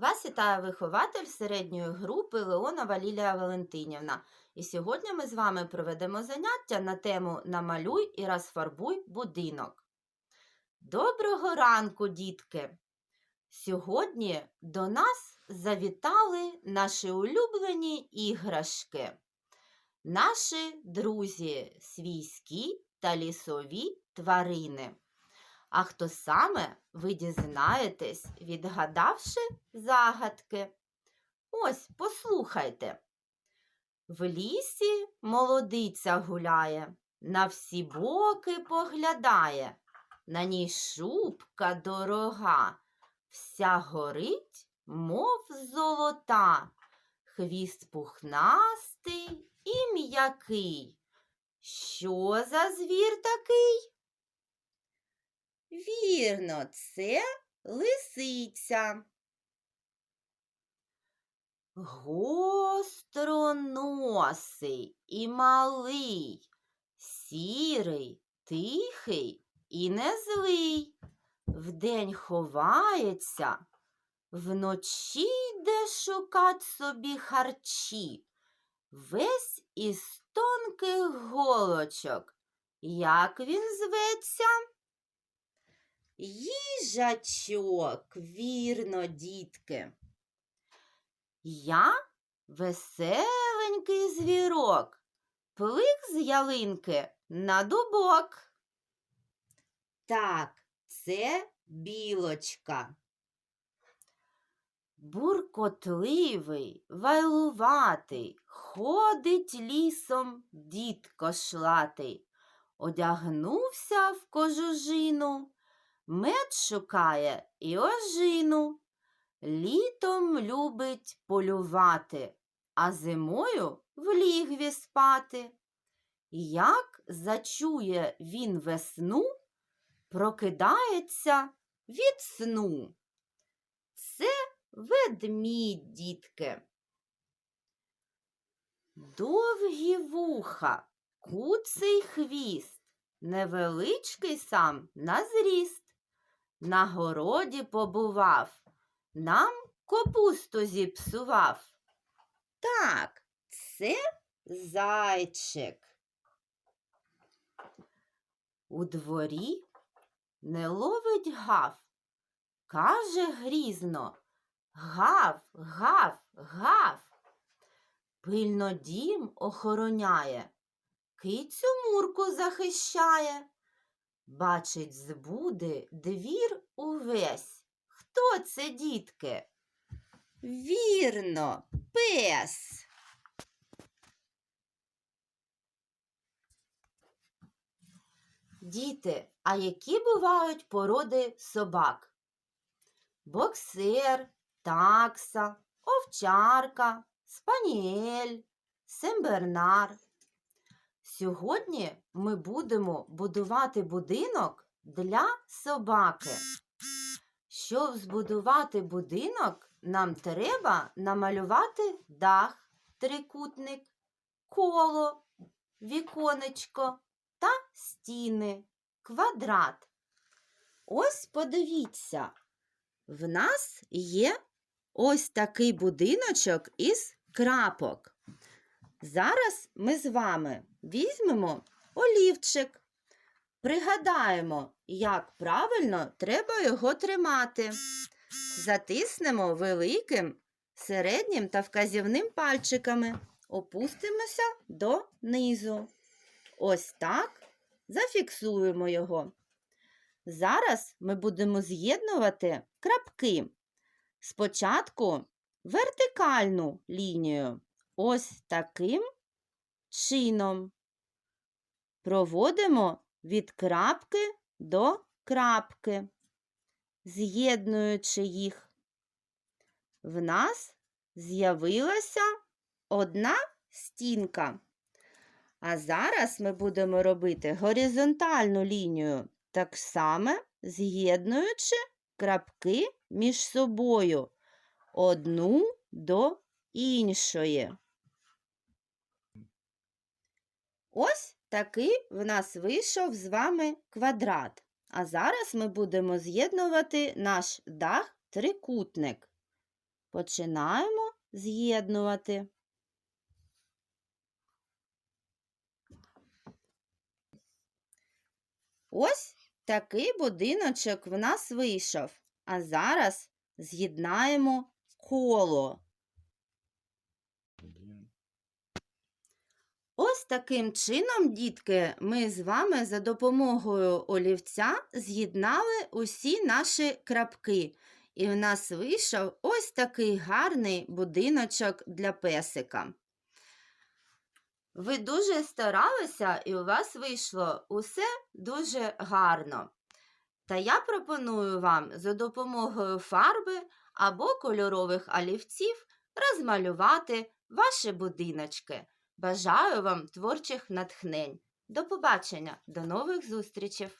Вас вітає вихователь середньої групи Леонова Лілія Валентинівна. І сьогодні ми з вами проведемо заняття на тему Намалюй і розфарбуй будинок. Доброго ранку, дітки! Сьогодні до нас завітали наші улюблені іграшки, наші друзі свійські та лісові тварини. А хто саме ви дізнаєтесь, відгадавши загадки? Ось послухайте. В лісі молодиця гуляє, на всі боки поглядає, на ній шубка дорога, вся горить, мов золота, хвіст пухнастий і м'який. Що за звір такий? Вірно, це лисиця. Гостроносий і малий, сірий, тихий і незлий. Вдень ховається, вночі йде шукать собі харчі, весь із тонких голочок. Як він зветься? Їжачок, вірно, дітки. Я веселенький звірок, плик з ялинки на дубок. Так, це білочка. Буркотливий, вайлуватий, ходить лісом дід кошлатий, одягнувся в кожужину, мед шукає і ожину. Літом любить полювати, а зимою в лігві спати. Як зачує він весну, прокидається від сну. Це ведмідь, дітки. Довгі вуха, куций хвіст, невеличкий сам на зріст. На городі побував, нам капусту зіпсував. Так, це зайчик. У дворі не ловить гав, каже грізно гав, гав, гав. Пильно дім охороняє, кицю мурку захищає. Бачить збуди двір увесь. Хто це, дітки? Вірно, пес. Діти, а які бувають породи собак? Боксер, такса, овчарка, спаніель, сембернар. Сьогодні ми будемо будувати будинок для собаки. Щоб збудувати будинок, нам треба намалювати дах, трикутник, коло, віконечко та стіни, квадрат. Ось подивіться, в нас є ось такий будиночок із крапок. Зараз ми з вами візьмемо олівчик, пригадаємо, як правильно треба його тримати. Затиснемо великим, середнім та вказівним пальчиками. Опустимося донизу. Ось так зафіксуємо його. Зараз ми будемо з'єднувати крапки. Спочатку вертикальну лінію. Ось таким чином. Проводимо від крапки до крапки, з'єднуючи їх. В нас з'явилася одна стінка. А зараз ми будемо робити горизонтальну лінію, так само з'єднуючи крапки між собою одну до іншої. Ось такий в нас вийшов з вами квадрат. А зараз ми будемо з'єднувати наш дах трикутник. починаємо з'єднувати. Ось такий будиночок в нас вийшов. А зараз з'єднаємо коло. Ось таким чином, дітки, ми з вами за допомогою олівця з'єднали усі наші крапки. І в нас вийшов ось такий гарний будиночок для песика. Ви дуже старалися, і у вас вийшло усе дуже гарно. Та я пропоную вам за допомогою фарби або кольорових олівців розмалювати ваші будиночки. Бажаю вам творчих натхнень. До побачення, до нових зустрічей!